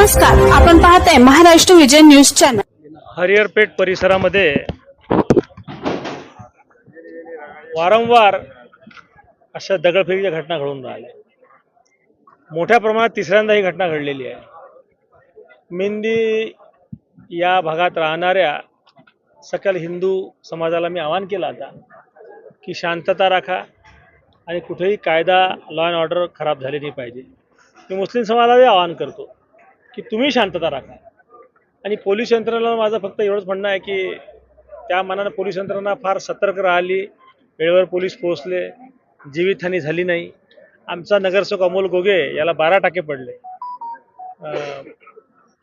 नमस्कार आपण आहे महाराष्ट्र विजय न्यूज चॅनल. हरिहरपेठ परिसरामध्ये वारंवार अशा दगडफेकीच्या घटना घडून राहिल्या. मोठ्या प्रमाणात तिसऱ्यांदा ही घटना घडलेली आहे. मेंदी या भागात राहणाऱ्या सकल हिंदू समाजाला मी आवाहन केलं आता की शांतता राखा आणि कुठेही कायदा लॉ अँड ऑर्डर खराब झाली नाही पाहिजे. मी मुस्लिम समाजालाही आवाहन करतो की तुम्ही शांतता राखा आणि पोलीस यंत्रणेला माझं फक्त एवढंच म्हणणं आहे की त्या मानानं पोलीस यंत्रणा फार सतर्क राहिली. वेळेवर पोलीस पोहोचले. जीवितहानी झाली नाही. आमचा नगरसेवक अमोल गोगे याला बारा टाके पडले.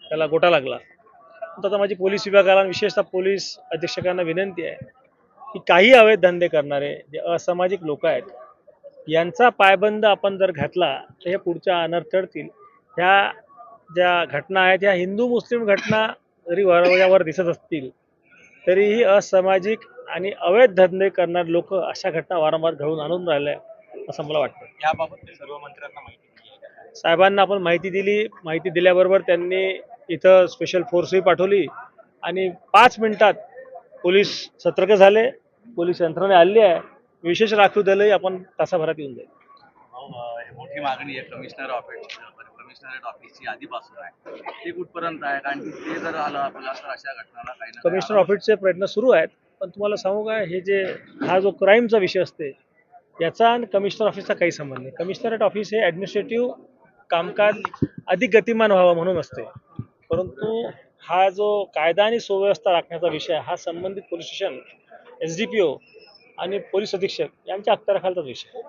त्याला गोटा लागला. तर आता माझी पोलीस विभागाला विशेषतः पोलीस अधीक्षकांना विनंती आहे की काही अवैध धंदे करणारे जे असामाजिक लोक आहेत यांचा पायबंद आपण जर घातला तर हे पुढच्या अनर्थ ठरतील ह्या ज्या घटना आहेत ह्या हिंदू मुस्लिम घटना जरी वारंवार दिसत असतील तरीही असामाजिक आणि अवैध धंदे करणारे लोक अशा घटना वारंवार घडवून आणून राहिल्या असं मला वाटतं. याबाबत सर्व मंत्र्यांना माहिती. साहेबांना आपण माहिती दिली माहिती दिल्याबरोबर त्यांनी इथं स्पेशल फोर्सही पाठवली आणि पाच मिनिटात पोलीस सतर्क झाले पोलीस यंत्रणा आली आहे विशेष राखीव दलही आपण तासाभरात येऊन जाईल. मोठी मागणी आहे कमिशनर ऑफिस कमिशनरेट ऑफिसची आधीपासून आहे. ते कुठपर्यंत आहे? कारण की ते जर आलं आपल्याला तर अशा घटनाला काही ना कमिशनर ऑफिसचे प्रयत्न सुरू आहेत पण तुम्हाला सांगू का हे जे हा जो क्राईमचा विषय असते याचा आणि कमिशनर ऑफिसचा काही संबंध नाही. कमिशनरेट ऑफिस हे ॲडमिनिस्ट्रेटिव्ह कामकाज अधिक गतिमान व्हावं म्हणून असते. परंतु हा जो कायदा आणि सुव्यवस्था राखण्याचा विषय हा संबंधित police station S D P O आणि पोलीस अधीक्षक यांच्या अखत्याराखालचाच विषय